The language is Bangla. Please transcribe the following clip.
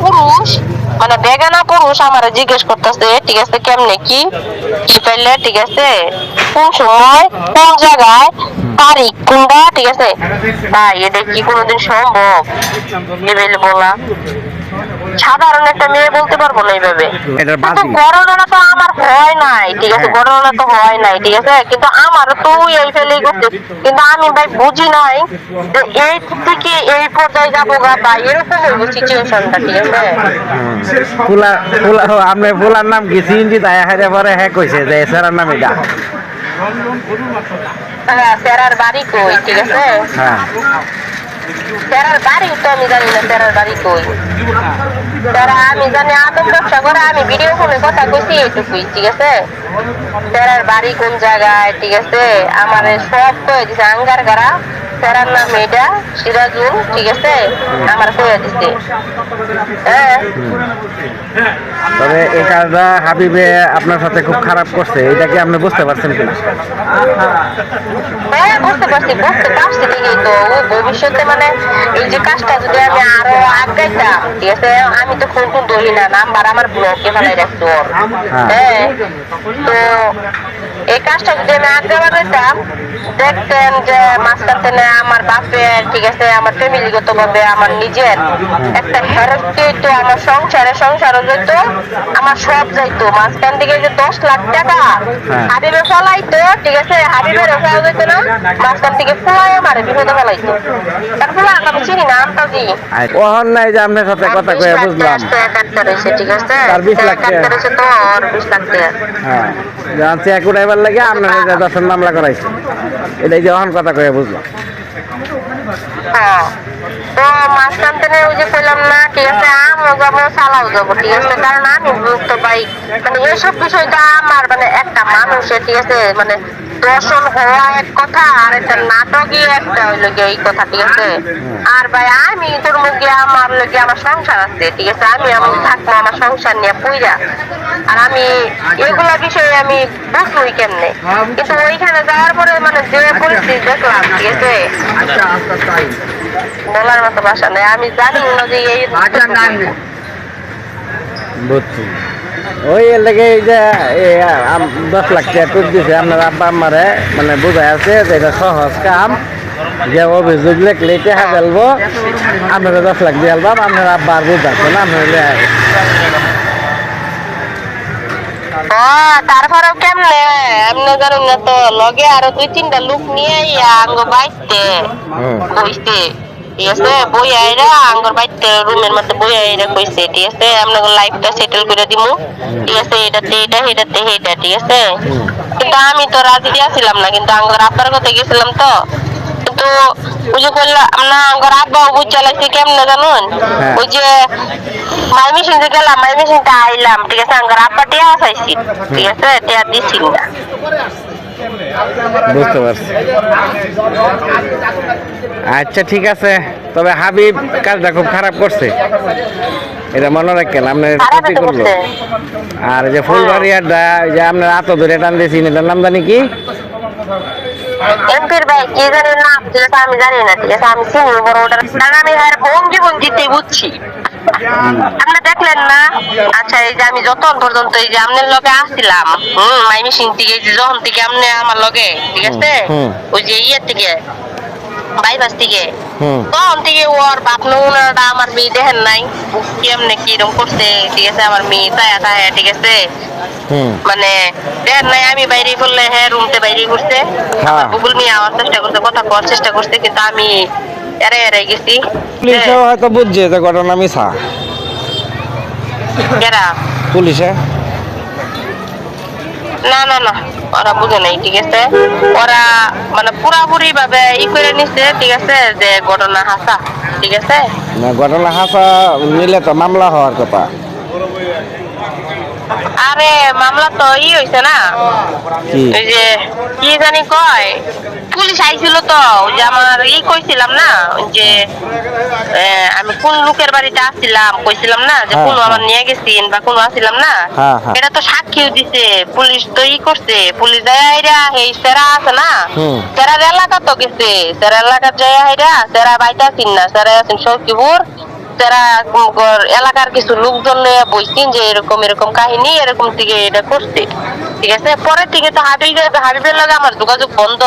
পুরুষ মানে বেগানা পুরুষ, আমার জিজ্ঞেস করতেছে, ঠিক আছে, কেমনে কি? কি পাইলে, ঠিক আছে? কোন সময়, কোন জায়গায়? তারিখ কোনটা? ঠিক আছে? ভাই, এটা কি কোনোদিন সম্ভব? এবেলে বলা সাধারণ একটা মেয়ে বলতে পারব না এইভাবে। কিন্তু। তো আমার হয় নাই ঠিক আছে? হ্যাঁ। তো হয় নাই ঠিক আছে? কিন্তু আমার তো এই ফেলেই করছে কিন্তু আমি ভাই বুঝি নাই যে এই থেকে এই পর্যায়ে যাব গা বা এরকম হইব সিচুয়েশনটা ঠিক আছে? ফুলা ফুলা আপনি ফুলার নাম কি? সিএনজি তাই পরে হ্যাঁ কইছে যে স্যারের নাম এটা হ্যাঁ স্যারার বাড়ি কই ঠিক আছে? হ্যাঁ। স্যারার বাড়ি তো আমি জানি না স্যারার বাড়ি কই। স্যারা আমি জানি আদম ব্যবসা করে, আমি ভিডিও ফোনে কথা কইছি এটুকুই ঠিক আছে? স্যারার বাড়ি কোন জায়গায়, ঠিক আছে? আমার সব কয়ে আঙ্গার গারা স্যারার নাম এটা সিরাজুল ঠিক আছে? আমার কয়ে দিছে। হ্যাঁ? তবে এই কাজটা হাবিবে আপনার সাথে খুব খারাপ করছে এটা কি আপনি বুঝতে পারছেন কিনা? হ্যাঁ বুঝতে পারছি বুঝতে পারছি ঠিকই তো। ও ভবিষ্যতে মানে এই যে কাজটা যদি আমি আরও আগাইতাম ঠিক আছে? আমি তো ফোন ধরি না নাম্বার আমার ব্লকে ফেলাই রাখছি ওর। হ্যাঁ। তো এই কাজটা যদি আমি আগে বাড়াইতাম দেখতেন যে থেকে আমার বাপের ঠিক আছে আমার ফ্যামিলিগত ভাবে আমার নিজের একটা হেরত তো আমার সংসারে সংসারও যেত আমার সব যাইতো মাঝখান থেকে যে দশ লাখ টাকা হ্যাঁ। হাবিবে ফলাইতো ঠিক আছে হাবিবের ফেলা যেত না মাঝখান থেকে ফুলাই আমার বিপদে ফেলাইতো। তারপরে আমি চিনি না আমতাজি ওহন নাই যে আপনার সাথে কথা কয়ে বুঝলাম। ঠিক আছে? তার 20 লাখ টাকা। টাকা তো ওর বিশ লাখ টাকা হ্যাঁ উঠাইবার লাগে আপনার মামলা করাইছে। এটাই যে ওহন কথা কয়ে বুঝলাম। হ্যাঁ। তো মাঝখান থেকে ওই যে কইলাম, না, ঠিক আছে আমও যাব চালাও যাব, ঠিক আছে? কারণ আমি গুরুত্ব পাই মানে এইসব বিষয়টা আমার মানে একটা মানুষের, ঠিক আছে মানে দর্শন হওয়া এক কথা আর একটা নাটকই একটা হইল গিয়ে এই কথা ঠিক আছে? আর ভাই আমি তোর মুখে আমার লোকে আমার সংসার আছে ঠিক আছে? আমি আমি থাকব আমার সংসার নিয়ে পুইরা। আর আমি এগুলা বিষয়ে আমি বুঝবই কেমনে? কিন্তু ওইখানে যাওয়ার পরে মানে যে পরিস্থিতি দেখলাম ঠিক আছে? বলার মতো ভাষা নেই। আমি জানি না যে এই বুঝছি। ওই এর লেগে এই যে দশ লাখ টাকা টুক দিছে। আপনার আব্বা আম্মারে মানে বোঝাই আছে যে এটা সহজ কাম। যে অভিযোগ লেখলে টেহা ফেলব। আপনারা দশ লাখ দিয়ে আলবাম আপনার আব্বা আর বুঝাচ্ছে না আপনার ও তারপরেও কেমনে? এমনি জানেন না তো লগে আরও দুই তিনটা লোক নিয়ে আঙ্গ বাইতে হুম। ঠিক আছে। বই আইরা আঙ্গর বাইতে রুমের মধ্যে বই আইরা কইছে ঠিক আছে? আপনাকে লাইফটা সেটেল করে দিমু। ঠিক আছে এটাতে এটা এটাতে এটা ঠিক আছে? কিন্তু আমি তো রাজি দিয়েছিলাম না কিন্তু আঙ্গর আব্বার কথা গেছিলাম তো। কিন্তু ওই যে করলাম না আঙ্গর আব্বাও বুঝ চালাইছে কেমনে জানুন? হ্যাঁ। ওই যে মাই মেশিন যে গেলাম মাই মেশিনটা আইলাম ঠিক আছে? আঙ্গর আব্বা টিয়া চাইছি ঠিক আছে? টিয়া দিছি না। বুঝতে পারছি। আচ্ছা ঠিক আছে। তবে হাবিব কাজটা খুব খারাপ করছে। এটা মনে রাখেন আপনার ক্ষতি করল? আর যে ফুলবাড়িয়ারটা যে আপনার আত ধরে টান দিয়েছি এটার নাম জানি কি? এমপির ভাই কি জানি না আমি জানি না ঠিক আছে আমি চিনি বড় ওটার আমি আর ভঙ্গি ভঙ্গিতে বুঝছি। আপনি দেখলেন না? আচ্ছা এই যে আমি যতক্ষণ পর্যন্ত এই যে আপনার লগে আসছিলাম হুম মাইমি সিং থেকে যখন থেকে আপনি আমার লগে ঠিক আছে? ওই যে ইয়ের থেকে বাইপাস থেকে তখন থেকে ওর বাপ আমার মেয়ে দেখেন নাই। কেমনে কিরম করছে ঠিক আছে? আমার মেয়ে তায়া তায়া ঠিক আছে? হুম। মানে দেখেন নাই আমি বাইরে করলে হ্যাঁ রুমতে বাইরে করছে। হ্যাঁ। গুগল নিয়ে আওয়ার চেষ্টা করছে কথা করার চেষ্টা করছে কিন্তু আমি এরে এরে গেছি। পুলিশও হয়তো বুঝছে যে ঘটনা মিছা। এরা পুলিশে? না না না ওরা বুঝে নাই ঠিক আছে? ওরা মানে পুরাপুরি ভাবে ই করে নিছে ঠিক আছে যে ঘটনা হাসা ঠিক আছে? না ঘটনা হাসা নিলে তো মামলা হওয়ার কথা। আরে মামলা তো ই হয়েছে না ওই যে কি জানি কয় পুলিশ আইছিল তো ওই যে আমার ই কইছিলাম না যে আমি কোন লোকের বাড়িতে আসছিলাম কইছিলাম না যে হ্যাঁ, কোন হ্যাঁ। আমার নিয়ে গেছিন বা কোন আসছিলাম না হ্যাঁ। এটা তো সাক্ষীও দিছে পুলিশ তো ই করছে পুলিশ যায় আইরা এই সেরা আছে না। সেরার এলাকা তো গেছে সেরা এলাকা যায় আইরা সেরা বাইতে আছেন না সেরা আছেন সৌকিপুর গর- এলাকার কিছু লোকজন বইছেন যে এরকম এরকম কাহিনী, এরকম থেকে এটা করছে। ঠিক আছে? পরের থেকে তো হাবিবের হাবিবের লাগে আমার যোগাযোগ বন্ধ।